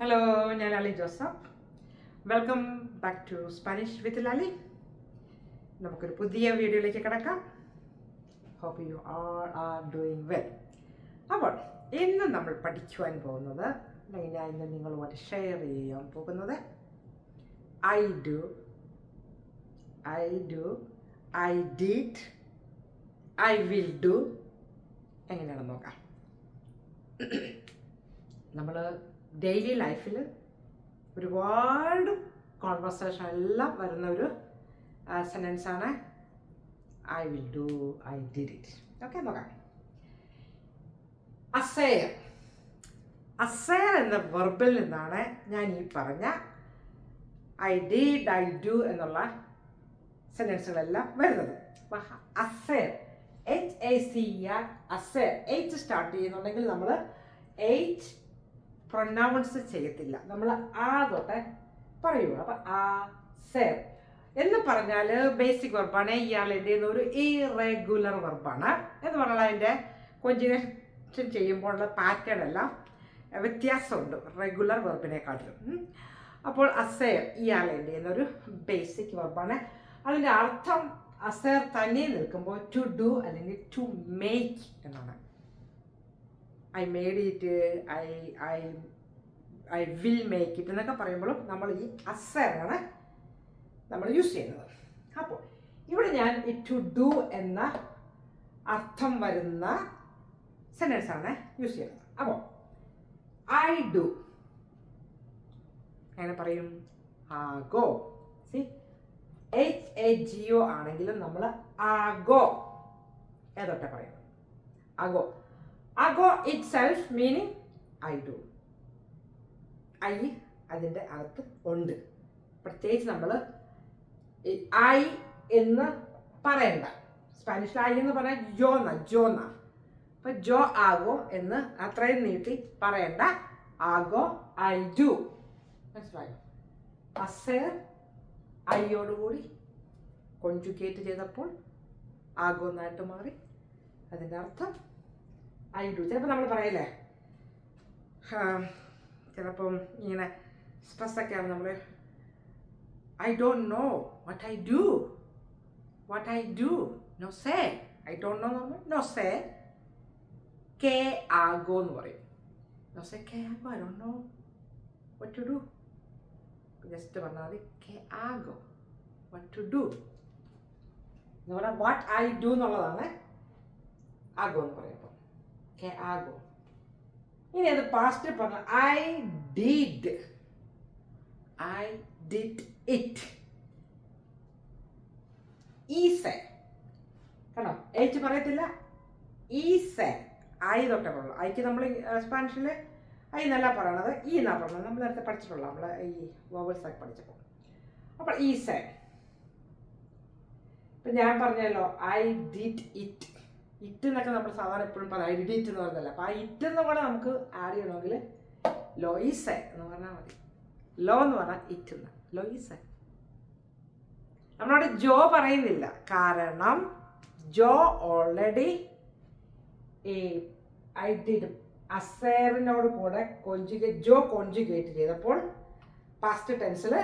Hello ഞാൻ Ali Joseph. Welcome back to Spanish with Lali നമുക്കൊരു പുതിയ വീഡിയോയിലേക്ക് കിടക്കാം. Hope you all are doing well അപ്പോൾ ഇന്ന് നമ്മൾ പഠിക്കുവാൻ പോകുന്നത് അല്ലെങ്കിൽ ഞാൻ ഇന്ന് നിങ്ങളുമായിട്ട് ഷെയർ ചെയ്യാൻ പോകുന്നത് I do I do I did I will do എങ്ങനെയാണെന്ന് നോക്കാം. നമ്മൾ ഡെയിലി ലൈഫിൽ ഒരുപാട് കോൺവെർസേഷൻ എല്ലാം വരുന്ന ഒരു സെന്റൻസ് ആണ് I will do I did it okay നോക്കാം. അസയർ അസയർ എന്ന വെർബിൽ നിന്നാണ് ഞാൻ ഈ പറഞ്ഞ ഐ ഡിഡ് ഐ ഡു എന്നുള്ള സെന്റൻസുകളെല്ലാം വരുന്നത്. അസയർ എച്ച് എ സി ആർ അസയർ എയ്റ്റ് സ്റ്റാർട്ട് ചെയ്യുന്നുണ്ടെങ്കിൽ നമ്മൾ എച്ച് പ്രൊനൗൺസ് ചെയ്യത്തില്ല. നമ്മൾ ആ തൊട്ട് പറയുള്ളൂ. അപ്പം ആ സെർ എന്ന് പറഞ്ഞാൽ ബേസിക് വെർബാണ് ഇയാൾ എന്ത് ചെയ്യുന്ന? ഒരു ഇറെഗുലർ വെർബാണ് എന്ന് പറഞ്ഞാൽ അതിന്റെ ചെയ്യുമ്പോൾ ചെയ്യുമ്പോഴുള്ള പാറ്റേൺ എല്ലാം വ്യത്യാസമുണ്ട്. റെഗുലർ വെർബിനെക്കാട്ടിലും. അപ്പോൾ അസേർ ഇയാൾ എന്ത് ചെയ്യുന്ന? ഒരു ബേസിക് വെർബാണ് അതിന്റെ അർത്ഥം അസേർ തന്നെ നിൽക്കുമ്പോൾ ടു ഡു അല്ലെങ്കിൽ ടു മേക്ക് എന്നാണ്. I made it I I I will make it എന്നൊക്കെ പറയുമ്പോഴും നമ്മൾ ഈ അസറാണ് നമ്മൾ യൂസ് ചെയ്യുന്നത്. അപ്പോൾ ഇവിടെ ഞാൻ ടു ഡു എന്ന അർത്ഥം വരുന്ന സെന്റൻസ് ആണ് യൂസ് ചെയ്യുന്നത്. അപ്പോൾ ഐ ഡു എങ്ങനെ പറയും? ആഗോ. സി എച്ച് എ ജി ആണെങ്കിലും നമ്മൾ ആഗോ. ഏതൊക്കെ പറയും? ആഗോ. Ago itself meaning I do I അതിന്റെ അകത്ത് ഉണ്ട്. പ്രത്യേകിച്ച് നമ്മൾ ഐ എന്ന് പറയണ്ട. സ്പാനിഷിൽ ഐ എന്ന് പറഞ്ഞാൽ ജോന ജോന അപ്പൊ ജോ ആഗോ എന്ന് അത്രയും നീട്ടി പറയണ്ട. ആഗോ ഐ ഡു മനസ്സിലായോ? അസേർ ഐയോടുകൂടി കൊഞ്ചുക്കേറ്റ് ചെയ്തപ്പോൾ ആഗോന്നായിട്ട് മാറി. അതിന്റെ അർത്ഥം ഡു ചിലപ്പോൾ നമ്മൾ പറയല്ലേ? ചിലപ്പം ഇങ്ങനെ സ്ട്രെസ്സൊക്കെയാണ് നമ്മൾ I don't know what I do what I do no സേ ഐ ഡോണ്ട് നോ നമ്മൾ നോ സേ കെ ആഗോ എന്ന് പറയും. നോ സേ കെ ago I don't know what to do just പറഞ്ഞാൽ മതി. കെ ആഗോ വട്ട് ടു ഡു എന്ന് പറഞ്ഞാൽ വാട്ട് ഐ ഡു എന്നുള്ളതാണ് ആഗോ എന്ന് പറയുമ്പോൾ que hago. ഇനി അത് പാസ്റ്റ് പറഞ്ഞ I did I did it ഈസെ കണ്ടോ എച്ച് പറയത്തില്ല ഈസെ ഐ തൊട്ടേ പറയുള്ളൂ ഐക്ക് നമ്മൾ സ്പാനിഷിൽ ഐ എന്നല്ല പറയണത് ഈ എന്നാ പറയുന്നത് നമ്മൾ നേരത്തെ പഠിച്ചിട്ടുള്ള നമ്മൾ ഈ വോവൽസ് ഒക്കെ പഠിച്ചപ്പോൾ അപ്പോൾ ഈസെ ഇപ്പം ഞാൻ പറഞ്ഞല്ലോ ഐ ഡിഡ് ഇറ്റ് ഇറ്റ് എന്നൊക്കെ നമ്മൾ സാധാരണ എപ്പോഴും പറയാം ഐ ഇറ്റ് എന്ന് പറഞ്ഞല്ല അപ്പോൾ ആ ഇറ്റ് എന്ന് കൂടെ നമുക്ക് ആഡ് ചെയ്യണമെങ്കിൽ ലോയിസ് എന്ന് പറഞ്ഞാൽ മതി. ലോ എന്ന് പറഞ്ഞാൽ ഇറ്റ് എന്ന്. ലോയിസ നമ്മളോട് ജോ പറയുന്നില്ല. കാരണം ജോ ഓൾറെഡി ഐ ഡിഡ് അസേറിനോട് കൂടെ കോഞ്ചുഗേറ്റ് ജോ കോഞ്ചുഗേറ്റ് ചെയ്തപ്പോൾ പാസ്റ്റ് ടെൻസിൽ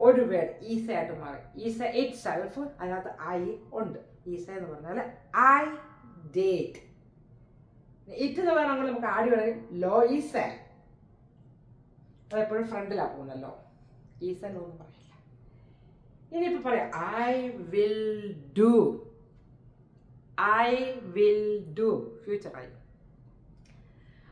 ഒരു വേർഡ് ഈസ ആയിട്ട് മാറി. ഈസ ഇറ്റ് സെൽഫ് അതിനകത്ത് ഐ ഉണ്ട്. ഈസ എന്ന് പറഞ്ഞാൽ ഐ ഡേറ്റ് ഇറ്റ് എന്ന് പറയുമ്പോൾ നമുക്ക് ആഡ് വേണമെങ്കിൽ ലോ ഈസ. അതെപ്പോഴും ഫ്രണ്ടിലാണ് പോകുന്നല്ലോ. ഈസ എന്നൊന്നും പറയില്ല. ഇനിയിപ്പോൾ പറയാം. I will do. I will do. ഫ്യൂച്ചറായി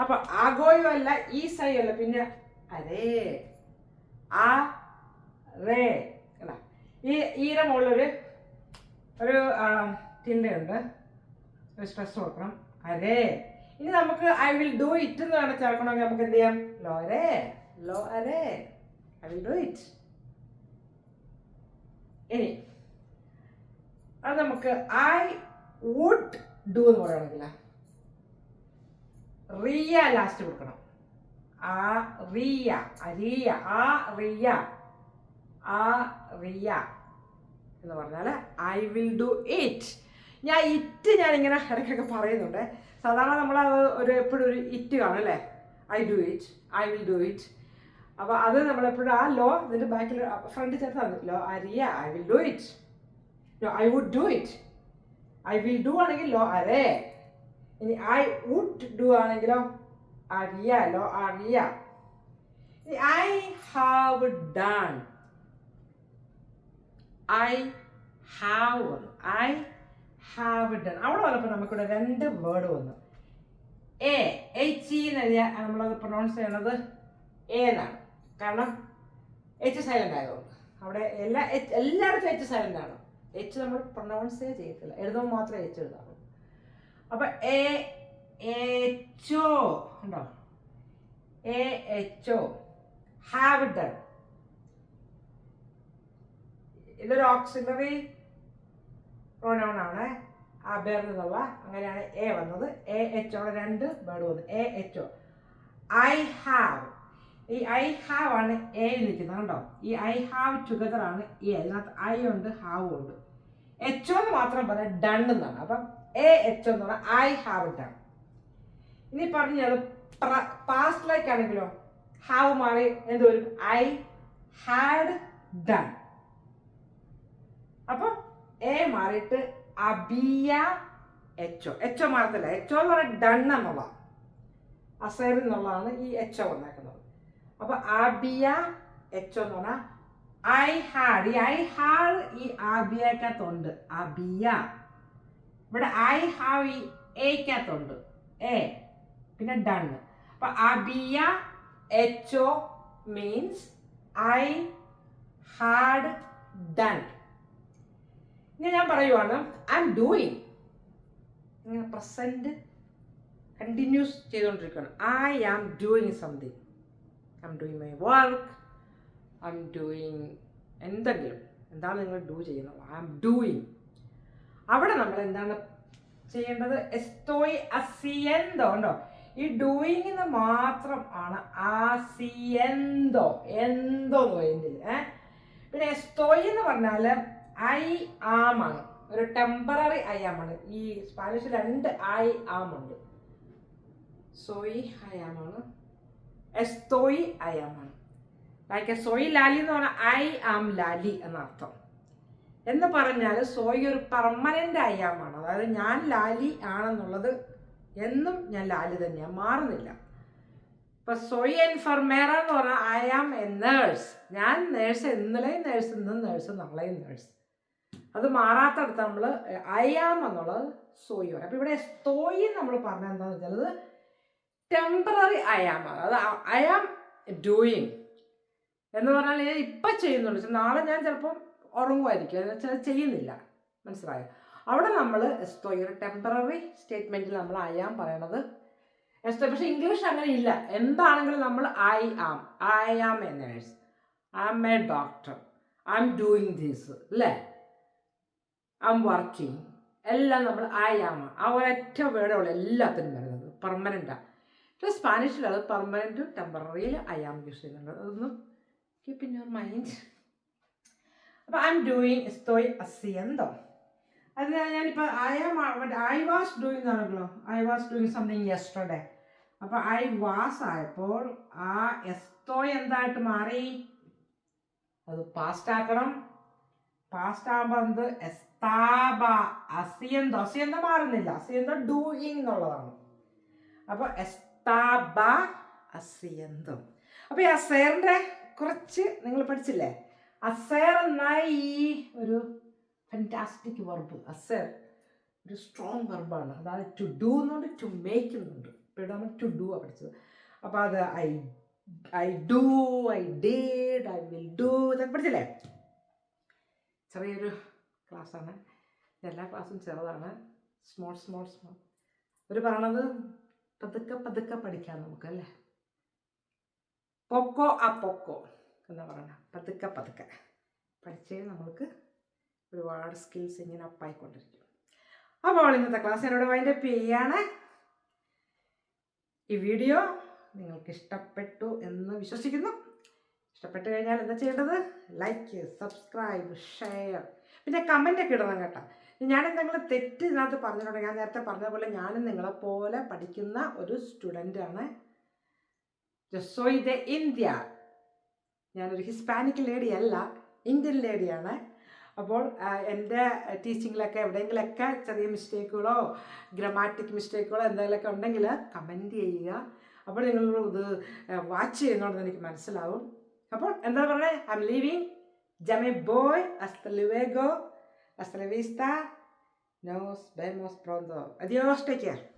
അപ്പൊ ആഗോയോ അല്ല ഈസയോ അല്ല പിന്നെ അരേ. ആ റേ. അല്ല ഈ ഈര മുകളിലൊരു ഒരു ചിന്തയുണ്ട്. ഒരു സ്ട്രെസ് കൊടുക്കണം. അരേ ഇനി നമുക്ക് ഐ വിൽ ഡു ഇറ്റ് എന്ന് വേണം ചേർക്കണമെങ്കിൽ നമുക്ക് എന്ത് ചെയ്യാം? ലോ അരേ ലോ അരേ ഐ വിൽ ഡു ഇറ്റ് ഇനി അത് നമുക്ക് ഐ വുഡ് ഡു എന്ന് പറയുകയാണെങ്കിൽ റിയ ലാസ്റ്റ് കൊടുക്കണം. ആ റിയ അരിയ ആ റിയ ആ റിയ. എന്ന് പറഞ്ഞാൽ ഐ വിൽ ഡു ഇറ്റ് ഞാൻ ഇറ്റ് ഞാനിങ്ങനെ ഇടയ്ക്കൊക്കെ പറയുന്നുണ്ട്. സാധാരണ നമ്മൾ അത് ഒരു എപ്പോഴും ഒരു ഇറ്റ് കാണും അല്ലേ? I do it I will do it അപ്പോൾ അത് നമ്മളെപ്പോഴും ആ ലോ ഇതിന്റെ ബാക്കിൽ ഫ്രണ്ട് ചേർത്താണ് ലോ അരിയ I will do it law I would do it I will do ആണെങ്കിൽ ലോ അരേ ഇനി ഐ വുഡ് ഡു ആണെങ്കിലോ? അറിയ ലോ അറിയ I have done I have വന്നു ഐ ഹാവ് ഡൺ അവിടെ വന്നപ്പോൾ നമുക്കിവിടെ രണ്ട് വേർഡ് വന്നു. എ എച്ച് എന്ന് എഴുതിയാൽ നമ്മളത് പ്രൊണൗൺസ് ചെയ്യണത് എ എന്നാണ്. കാരണം എച്ച് സൈലന്റ് ആയതുകൊണ്ട്. അവിടെ എല്ലാ എച്ച് എല്ലായിടത്തും എച്ച് സൈലന്റ് ആണ്. എച്ച് നമ്മൾ പ്രൊണൗൺസേ ചെയ്യത്തില്ല. എഴുതുമ്പോൾ മാത്രമേ എച്ച് എഴുതാറുള്ളൂ. അപ്പം എ എച്ചോ ഉണ്ടോ? എ എച്ചോ ഹാവ് ഡൺ ഇതൊരു ഓക്സിലറി പ്രൊനൗൺ ആണ്. ആ ബേറിൽ നിന്നുള്ള അങ്ങനെയാണ് എ വന്നത്. എ എച്ച് ഓ രണ്ട് ബേർഡ് വന്നു A H O I have ഈ ഐ ഹാവ് ആണ് എ നിൽക്കുന്നത് കണ്ടോ? ഈ ഐ ഹാവ് ടുഗദർ ആണ് എ അതിനകത്ത് ഐ ഉണ്ട് ഹാവ് ഉണ്ട്. എച്ച് എന്ന് മാത്രം പറയാം ഡൺ എന്നാണ്. അപ്പം എ എച്ച് എന്ന് പറഞ്ഞാൽ ഐ ഹാവ് ഡൺ ഇനി പറഞ്ഞത് പാസ്റ്റിലേക്കാണെങ്കിലോ ഹാവ് മാറി എന്ത് ഐ ഹാഡ് ഡൺ അപ്പം എ മാറിയിട്ട് അബിയ എച്ചോ. എച്ചോ മാറത്തില്ല. എച്ചോ എന്ന് പറയുന്നത് ഡൺ എന്നുള്ള. അസൈർ എന്നുള്ളതാണ് ഈ എച്ചോ വന്നേക്കുന്നത്. അപ്പൊ അബിയ എച്ചോ എന്ന് പറഞ്ഞാൽ ഐ ഹാഡ് ഈ ഐ ഹാഡ് ഈ ആബിയക്കകത്തുണ്ട് അബിയ. ഇവിടെ ഐ ഹാവ് ഈ എക്കകത്തുണ്ട് എ പിന്നെ ഡൺ അപ്പൊ അബിയ എച്ചോ മീൻസ് ഐ ഹാഡ് ഡൺ ഇനി ഞാൻ പറയുവാണ് ഐ എം ഡൂയിങ് ഇങ്ങനെ പ്രസന്റ് കണ്ടിന്യൂസ് ചെയ്തുകൊണ്ടിരിക്കുകയാണ്. I am doing something I'm doing my work I'm doing എന്തെങ്കിലും. എന്താണ് നിങ്ങൾ ഡൂ ചെയ്യുന്നത്? ഐ ആം ഡൂയിങ് അവിടെ നമ്മൾ എന്താണ് ചെയ്യേണ്ടത്? എസ്തോയ് അസിയന്തോ ഉണ്ടോ ഈ ഡൂയിങ്ങിന് മാത്രം ആണ് ആസിയന്തോ എന്തോ എന്റെ ഏഹ് പിന്നെ എസ്തോയ് എന്ന് പറഞ്ഞാൽ ഐ ആം ആണ് ഒരു ടെമ്പററി ഐ ആം ആണ് ഈ സ്പാനിഷ് രണ്ട് ഐ ആം ഉണ്ട്. സോയി ആണ്. എസ്തോയി ആണ്. ലൈക്ക് സോയി ലാലി എന്ന് പറഞ്ഞാൽ ഐ ആം ലാലി എന്നർത്ഥം എന്ന് പറഞ്ഞാൽ സോയി ഒരു പെർമനന്റ് ആണ്. അതായത് ഞാൻ ലാലി ആണെന്നുള്ളത് എന്നും ഞാൻ ലാലി തന്നെയാണ് മാറുന്നില്ല. ഇപ്പൊ സോയി എൻഫർമേറ എന്ന് പറഞ്ഞാൽ ഐ ആം എ നേഴ്സ്. ഞാൻ നേഴ്സ് ഇന്നലെയും നേഴ്സ് ഇന്നും നേഴ്സ് നാളെയും നേഴ്സ്. അത് മാറാത്തടത്ത് നമ്മൾ അയാം എന്നുള്ളത് സോയി പറയും. അപ്പോൾ ഇവിടെ സ്തോയി നമ്മൾ പറഞ്ഞത് എന്താണെന്ന് വെച്ചാൽ ടെമ്പററി അയാം അത് ആം ഡൂയിങ് എന്ന് പറഞ്ഞാൽ ഞാൻ ഇപ്പം ചെയ്യുന്നുണ്ട്. പക്ഷെ നാളെ ഞാൻ ചിലപ്പം ഉറങ്ങുമായിരിക്കും എന്ന് വെച്ചാൽ ചെയ്യുന്നില്ല. മനസ്സിലായോ? അവിടെ നമ്മൾ എസ്തോയി ഒരു ടെമ്പററി സ്റ്റേറ്റ്മെന്റിൽ നമ്മൾ ആം പറയണത് എസ്തോ പക്ഷേ ഇംഗ്ലീഷ് അങ്ങനെ ഇല്ല. എന്താണെങ്കിലും നമ്മൾ I am I am a nurse I am a doctor. I am doing these. അല്ലേ? ഐ ആം വർക്കിംഗ് എല്ലാം നമ്മൾ ഐ ആമ ആ ഒരൊറ്റ വേർഡുള്ള എല്ലാത്തിനും വരുന്നത്. പെർമനന്റാണ് പക്ഷേ സ്പാനിഷിൽ അത് പെർമനന്റും ടെമ്പററിയിൽ ഐ ആം യൂസ് ചെയ്യുന്നുണ്ട്. അതൊന്നും കീപ്പ് ഇൻ യുവർ മൈൻഡ് അപ്പോൾ ഐ എം ഡൂയിങ് എസ്തോയ് അസിയന്തോ അത് ഞാനിപ്പോൾ I am I was doing എന്നാണല്ലോ I was doing something yesterday അപ്പോൾ ഐ വാസ് ആയപ്പോൾ ആ എസ്തോയ് എന്തായിട്ട് മാറി? അത് പാസ്റ്റ് ആക്കണം. പാസ്റ്റ് ആകുമ്പോൾ എന്ത്? എസ്താബ അസിയന്തോ അസിയന്തോ മാറുന്നില്ല. അസിയന്തോ ഡൂയിങ് എന്നുള്ളതാണ്. അപ്പോൾ എസ്താബ അസിയന്തോ. അപ്പോൾ ഈ അസേറിന്റെ കുറച്ച് നിങ്ങൾ പഠിച്ചില്ലേ? അസേർ എന്നാൽ ഈ ഒരു ഫാന്റാസ്റ്റിക് വെർബ് അസേർ ഒരു സ്ട്രോങ് വെർബാണ് അതായത് ടു ഡു എന്നുണ്ട് ടു മേക്ക് എന്നുണ്ട്. ഇവിടെ നമ്മൾ ടു ഡു ആ പഠിച്ചത്. അപ്പോൾ അത് I I do I did I will do ഇതൊക്കെ പഠിച്ചില്ലേ? ചെറിയൊരു ക്ലാസ്സാണ്. എല്ലാ ക്ലാസ്സും ചെറുതാണ്. സ്മോൾ സ്മോൾ സ്മോൾ അവർ പറയണത് പതുക്കെ പതുക്കെ പഠിക്കാം നമുക്ക് അല്ലേ? പൊക്കോ ആ പൊക്കോ എന്ന് പറയണം. പതുക്കെ പതുക്കെ. പഠിച്ചേ നമ്മൾക്ക് ഒരുപാട് സ്കിൽസ് ഇങ്ങനെ അപ്പായിക്കൊണ്ടിരിക്കും അപ്പോൾ ഇന്നത്തെ ക്ലാസ് എന്നോട് വൈൻഡപ്പ് ചെയ്യാണ്. ഈ വീഡിയോ നിങ്ങൾക്ക് ഇഷ്ടപ്പെട്ടു എന്ന് വിശ്വസിക്കുന്നു. ഇഷ്ടപ്പെട്ടു കഴിഞ്ഞാൽ എന്താ ചെയ്യേണ്ടത്? ലൈക്ക് സബ്സ്ക്രൈബ് ഷെയർ പിന്നെ കമന്റ് ഒക്കെ ഇടണം കേട്ടോ. ഞാൻ എന്തെങ്കിലും തെറ്റ് ഇതിനകത്ത് പറഞ്ഞിട്ടുണ്ടെങ്കിൽ ഞാൻ നേരത്തെ പറഞ്ഞ പോലെ ഞാനും നിങ്ങളെപ്പോലെ പഠിക്കുന്ന ഒരു സ്റ്റുഡന്റാണ് soy de India. ഞാനൊരു ഹിസ്പാനിക് ലേഡി അല്ല ഇന്ത്യൻ ലേഡിയാണ് അപ്പോൾ എന്റെ ടീച്ചിങ്ങിലൊക്കെ എവിടെയെങ്കിലൊക്കെ ചെറിയ മിസ്റ്റേക്കുകളോ ഗ്രമാറ്റിക് മിസ്റ്റേക്കുകളോ എന്തെങ്കിലുമൊക്കെ ഉണ്ടെങ്കിൽ കമന്റ് ചെയ്യുക. അപ്പോൾ നിങ്ങൾ ഇത് വാച്ച് ചെയ്യുന്നുണ്ടെന്ന് എനിക്ക് മനസ്സിലാവും. അപ്പോൾ എന്താ പറയുക I'm living Ya me voy. Hasta luego. Hasta la vista. Nos vemos pronto. Adiós, te quiero.